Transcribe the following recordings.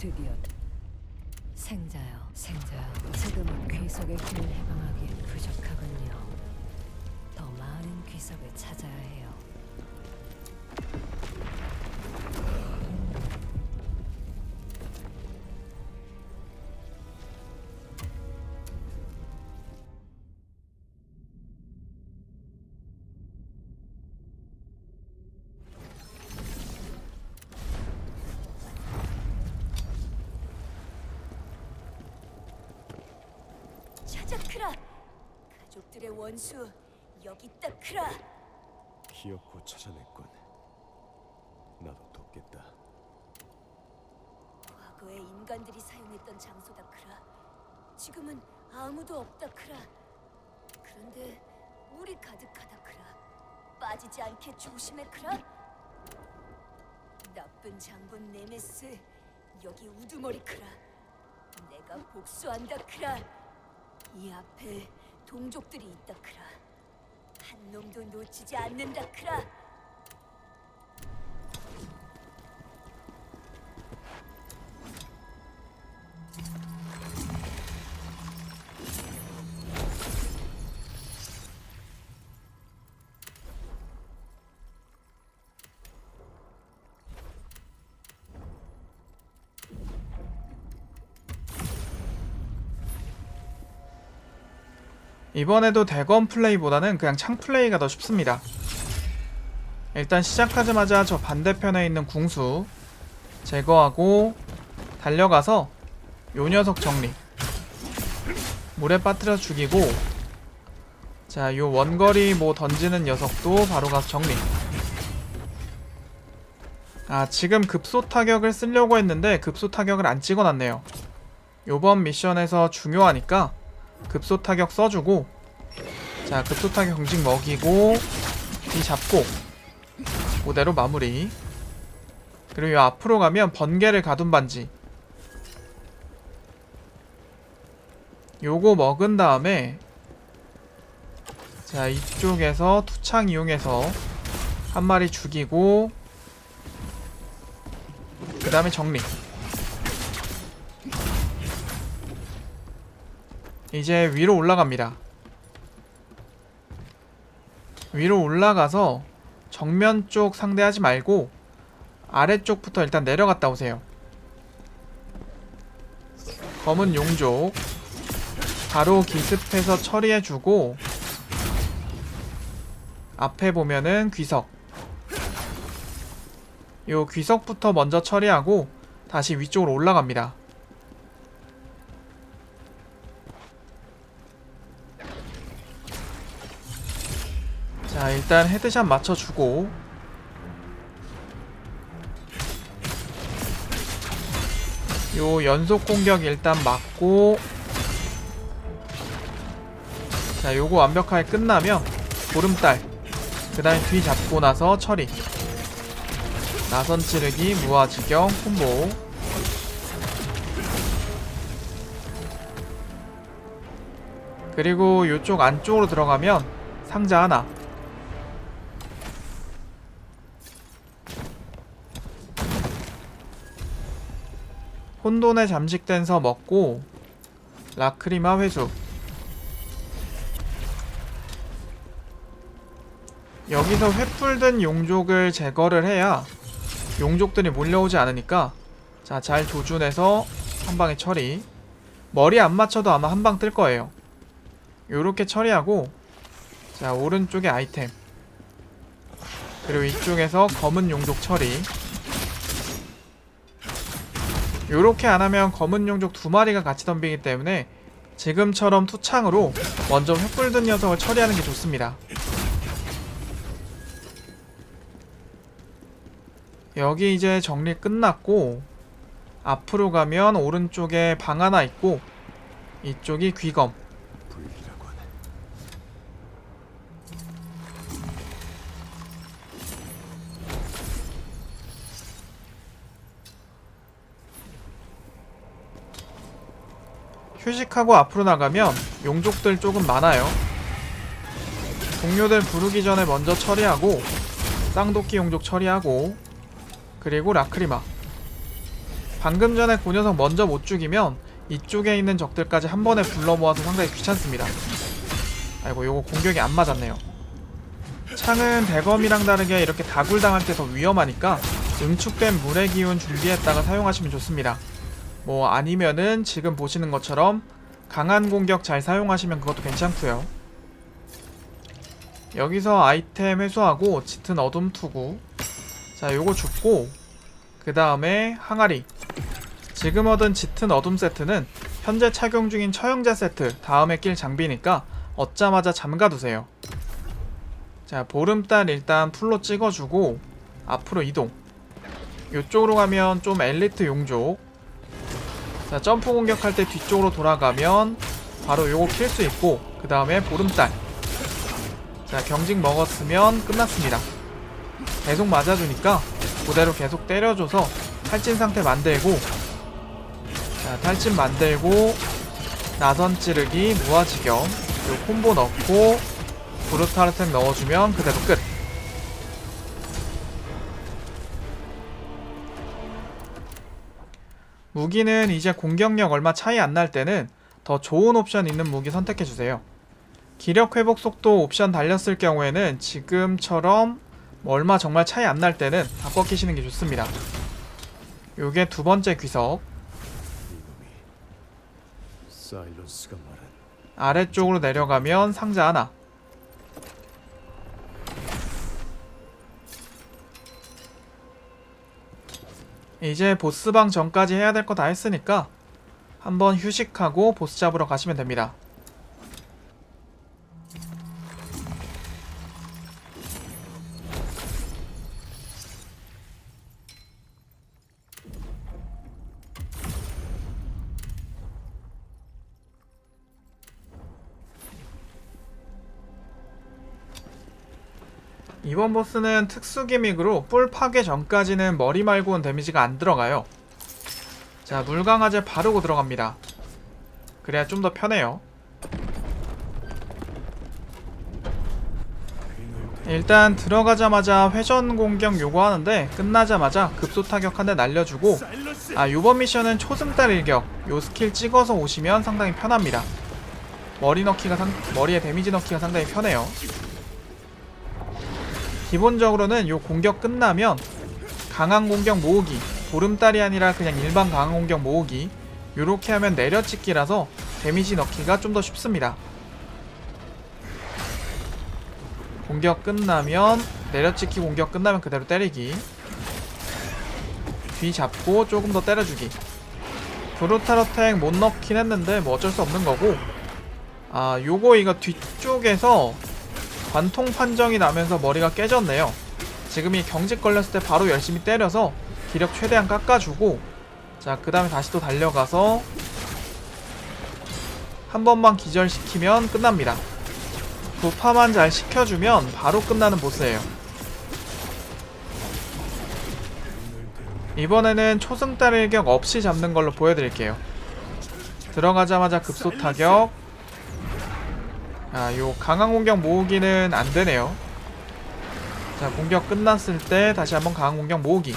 드디어 생자여 생자여 지금은 귀석의 힘을 해방하기엔 부족하군요. 더 많은 귀석을 찾아야 해요 크라. 가족들의 원수 여기 있다 크라. 기어코 찾아냈군. 나도 돕겠다. 과거에 인간들이 사용했던 장소다 크라. 지금은 아무도 없다 크라. 그런데 물이 가득하다 크라. 빠지지 않게 조심해 크라. 나쁜 장군 네메스 여기 우두머리 크라. 내가 복수한다 크라 이 앞에 동족들이 있다 크라. 한 놈도 놓치지 않는다 크라 이번에도 대검 플레이보다는 그냥 창 플레이가 더 쉽습니다. 일단 시작하자마자 저 반대편에 있는 궁수 제거하고 달려가서 요 녀석 정리. 물에 빠뜨려 죽이고 자 요 원거리 뭐 던지는 녀석도 바로 가서 정리. 아 지금 급소 타격을 쓰려고 했는데 급소 타격을 안 찍어놨네요. 요번 미션에서 중요하니까 급소 타격 써주고 자 급소 타격 경직 먹이고 뒤 잡고 그대로 마무리. 그리고 요 앞으로 가면 번개를 가둔 반지. 요거 먹은 다음에 자 이쪽에서 투창 이용해서 한 마리 죽이고 그 다음에 정리 이제 위로 올라갑니다. 위로 올라가서 정면 쪽 상대하지 말고 아래쪽부터 일단 내려갔다 오세요. 검은 용족 바로 기습해서 처리해주고 앞에 보면은 귀석 요 귀석부터 먼저 처리하고 다시 위쪽으로 올라갑니다. 자 일단 헤드샷 맞춰주고. 요 연속 공격 일단 맞고. 자 요거 완벽하게 끝나면 보름달. 그 다음에 뒤 잡고 나서 처리. 나선 찌르기 무아지경 콤보. 그리고 요쪽 안쪽으로 들어가면 상자 하나 혼돈에 잠식된 서 먹고 라크리마 회수. 여기서 횃불 든 용족을 제거를 해야 용족들이 몰려오지 않으니까 자 잘 조준해서 한 방에 처리. 머리 안 맞춰도 아마 한 방 뜰 거예요. 요렇게 처리하고 자 오른쪽에 아이템. 그리고 이쪽에서 검은 용족 처리 요렇게 안하면 검은 용족 두 마리가 같이 덤비기 때문에 지금처럼 투창으로 먼저 횃불 든 녀석을 처리하는 게 좋습니다. 여기 이제 정리 끝났고 앞으로 가면 오른쪽에 방 하나 있고 이쪽이 귀검 휴식하고 앞으로 나가면 용족들 조금 많아요. 동료들 부르기 전에 먼저 처리하고 쌍도끼 용족 처리하고 그리고 라크리마 방금 전에 그 녀석 먼저 못 죽이면 이쪽에 있는 적들까지 한 번에 불러 모아서 상당히 귀찮습니다. 아이고 요거 공격이 안 맞았네요. 창은 대검이랑 다르게 이렇게 다굴당할 때 더 위험하니까 응축된 물의 기운 준비했다가 사용하시면 좋습니다. 뭐 아니면은 지금 보시는 것처럼 강한 공격 잘 사용하시면 그것도 괜찮고요. 여기서 아이템 회수하고 짙은 어둠 투구. 자 요거 죽고 그 다음에 항아리. 지금 얻은 짙은 어둠 세트는 현재 착용 중인 처형자 세트 다음에 낄 장비니까 얻자마자 잠가두세요. 자 보름달 일단 풀로 찍어주고 앞으로 이동. 이쪽으로 가면 좀 엘리트 용족 자 점프 공격할 때 뒤쪽으로 돌아가면 바로 요거 킬 수 있고 그 다음에 보름달. 자 경직 먹었으면 끝났습니다. 계속 맞아주니까 그대로 계속 때려줘서 탈진 상태 만들고 자 탈진 만들고 나선 찌르기 무화지경 요 콤보 넣고 브루타르텍 넣어주면 그대로 끝 무기는 이제 공격력 얼마 차이 안 날 때는 더 좋은 옵션 있는 무기 선택해주세요. 기력 회복 속도 옵션 달렸을 경우에는 지금처럼 뭐 얼마 정말 차이 안 날 때는 바꿔 끼시는 게 좋습니다. 요게 두 번째 귀석. 아래쪽으로 내려가면 상자 하나 이제 보스방 전까지 해야 될 거 다 했으니까 한번 휴식하고 보스 잡으러 가시면 됩니다. 이번 보스는 특수 기믹으로 뿔 파괴 전까지는 머리 말고는 데미지가 안 들어가요. 자, 물강아지 바르고 들어갑니다. 그래야 좀 더 편해요. 일단 들어가자마자 회전 공격 요구하는데 끝나자마자 급소 타격 한 대 날려주고 아 요번 미션은 초승달 일격 요 스킬 찍어서 오시면 상당히 편합니다. 머리 넣기가 상, 머리에 데미지 넣기가 상당히 편해요. 기본적으로는 요 공격 끝나면 강한 공격 모으기 보름달이 아니라 그냥 일반 강한 공격 모으기 요렇게 하면 내려찍기라서 데미지 넣기가 좀 더 쉽습니다. 공격 끝나면 내려찍기 공격 끝나면 그대로 때리기. 뒤 잡고 조금 더 때려주기. 브루탈 어택 못 넣긴 했는데 뭐 어쩔 수 없는 거고. 아 요거 이거 뒤쪽에서 관통 판정이 나면서 머리가 깨졌네요. 지금 이 경직 걸렸을 때 바로 열심히 때려서 기력 최대한 깎아주고 자 그 다음에 다시 또 달려가서 한 번만 기절시키면 끝납니다. 부파만 잘 시켜주면 바로 끝나는 보스예요. 이번에는 초승달 일격 없이 잡는 걸로 보여드릴게요. 들어가자마자 급소 타격 아, 요 강한 공격 모으기는 안 되네요. 자, 공격 끝났을 때 다시 한번 강한 공격 모으기.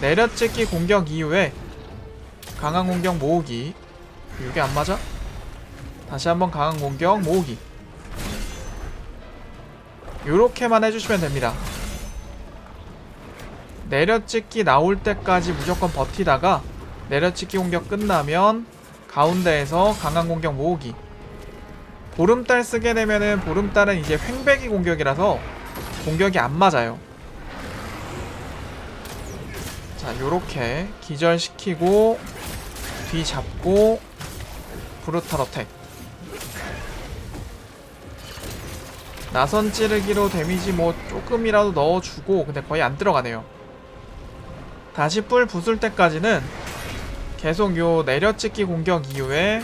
내려찍기 공격 이후에 강한 공격 모으기. 이게 안 맞아? 다시 한번 강한 공격 모으기. 요렇게만 해주시면 됩니다. 내려찍기 나올 때까지 무조건 버티다가 내려찍기 공격 끝나면 가운데에서 강한 공격 모으기. 보름달 쓰게 되면은 보름달은 이제 횡배기 공격이라서 공격이 안 맞아요. 자, 요렇게 기절시키고 뒤 잡고 브루탈 어택. 나선 찌르기로 데미지 뭐 조금이라도 넣어주고 근데 거의 안 들어가네요. 다시 뿔 부술 때까지는 계속 요 내려찍기 공격 이후에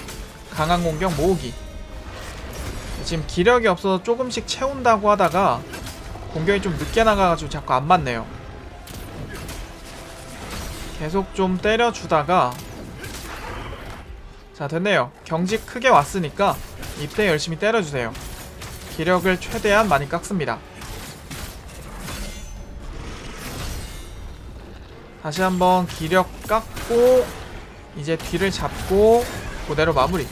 강한 공격 모으기. 지금 기력이 없어서 조금씩 채운다고 하다가 공격이 좀 늦게 나가가지고 자꾸 안 맞네요. 계속 좀 때려주다가 자 됐네요. 경직 크게 왔으니까 이때 열심히 때려주세요. 기력을 최대한 많이 깎습니다. 다시 한번 기력 깎고 이제 뒤를 잡고 그대로 마무리